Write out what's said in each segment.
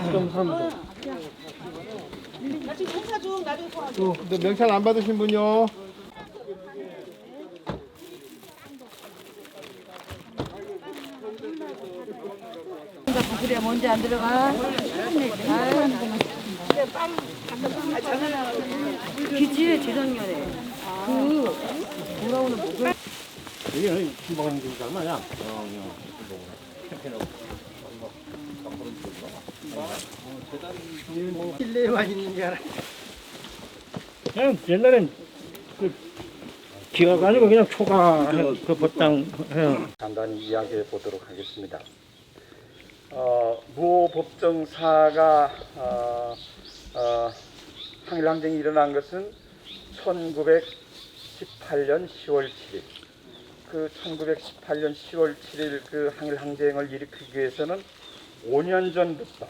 한 사람도. 나 지금 행사 중 나중에 통화 또 근데 명찰 안 받으신 분요. 그래 먼저 안 들어가. 기지에 재작년에 그 돌아오는 목을 이게 게 얼마야? 실내만 있는 게 아니라. 그냥 옛날엔 그 기가 아니고 그냥 초가 그 법당 해요. 간단히 이야기해 보도록 하겠습니다. 어, 무 법정사가 어, 어, 항일항쟁이 일어난 것은 1918년 10월 7일. 그 1918년 10월 7일 그 항일항쟁을 일으키기 위해서는 5년 전부터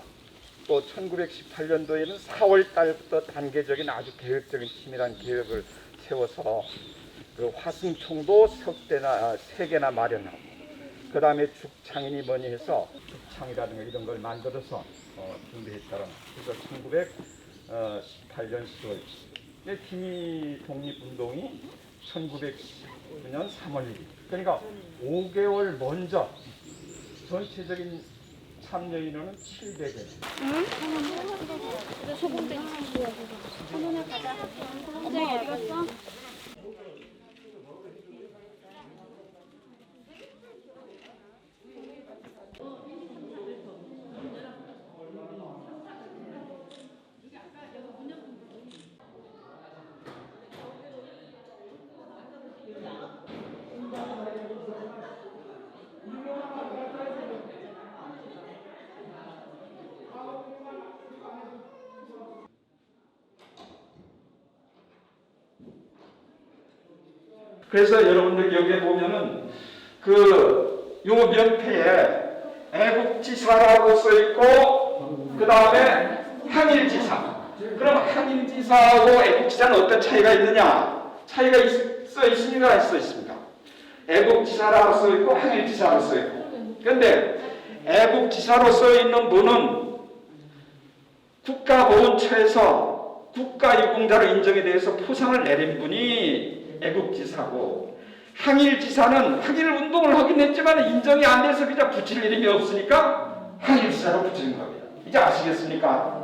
또 1918년도에는 4월 달부터 단계적인 아주 계획적인 치밀한 계획을 세워서 그 화승총도 석 대나 아, 세 개나 마련하고 그 다음에 죽창이니 뭐니 해서 죽창이라든가 이런 걸 만들어서 어, 준비했다는 그래서 1918년 10월. 근데 김이 독립운동이 1919년 3월 1일. 그러니까 5개월 먼저 전체적인 참여 인원은 700여 그래서 여러분들 여기에 보면은 그요 명패에 애국지사라고 써 있고 그 다음에 항일지사. 그럼 항일지사하고 애국지사는 어떤 차이가 있느냐? 차이가 있, 써 있습니까? 써 있습니다. 애국지사라고 써 있고 항일지사로 써 있고. 근데 애국지사로 써 있는 분은 국가보훈처에서 국가유공자로 인정에 대해서 포상을 내린 분이 애국지사고 항일지사는 항일 운동을 하긴 했지만 인정이 안 돼서 그냥 붙일 이름이 없으니까 항일지사로 붙이는 겁니다. 이제 아시겠습니까?